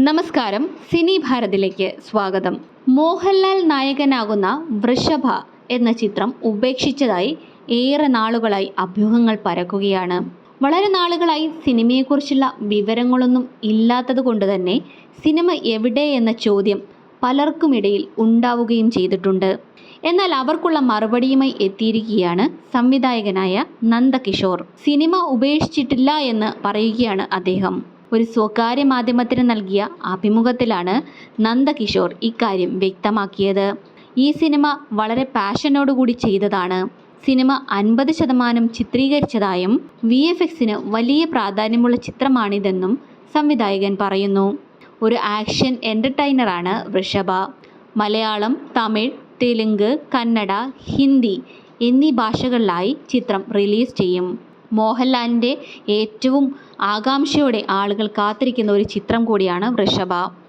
നമസ്കാരം. സിനി ഭാരതിലേക്ക് സ്വാഗതം. മോഹൻലാൽ നായകനാകുന്ന വൃഷഭ എന്ന ചിത്രം ഉപേക്ഷിച്ചതായി ഏറെ നാളുകളായി അഭ്യൂഹങ്ങൾ പരക്കുകയാണ്. വളരെ നാളുകളായി സിനിമയെക്കുറിച്ചുള്ള വിവരങ്ങളൊന്നും ഇല്ലാത്തത് കൊണ്ട് തന്നെ സിനിമ എവിടെ എന്ന ചോദ്യം പലർക്കുമിടയിൽ ഉണ്ടാവുകയും ചെയ്തിട്ടുണ്ട്. എന്നാൽ അവർക്കുള്ള മറുപടിയുമായി എത്തിയിരിക്കുകയാണ് സംവിധായകനായ നന്ദകിഷോർ. സിനിമ ഉപേക്ഷിച്ചിട്ടില്ല എന്ന് പറയുകയാണ് അദ്ദേഹം. ഒരു സ്വകാര്യ മാധ്യമത്തിന് നൽകിയ അഭിമുഖത്തിലാണ് നന്ദകിഷോർ ഇക്കാര്യം വ്യക്തമാക്കിയത്. ഈ സിനിമ വളരെ പാഷനോടുകൂടി ചെയ്തതാണ്. സിനിമ അൻപത് ശതമാനം ചിത്രീകരിച്ചതായും വി എഫ് എക്സിന് വലിയ പ്രാധാന്യമുള്ള ചിത്രമാണിതെന്നും സംവിധായകൻ പറയുന്നു. ഒരു ആക്ഷൻ എന്റർടൈനറാണ് വൃഷഭ. മലയാളം തമിഴ് തെലുങ്ക് കന്നഡ ഹിന്ദി എന്നീ ഭാഷകളിലായി ചിത്രം റിലീസ് ചെയ്യും. മോഹൻലാലിന്റെ ഏറ്റവും ആകാംക്ഷയോടെ ആളുകൾ കാത്തിരിക്കുന്ന ഒരു ചിത്രം കൂടിയാണ് വൃഷഭ.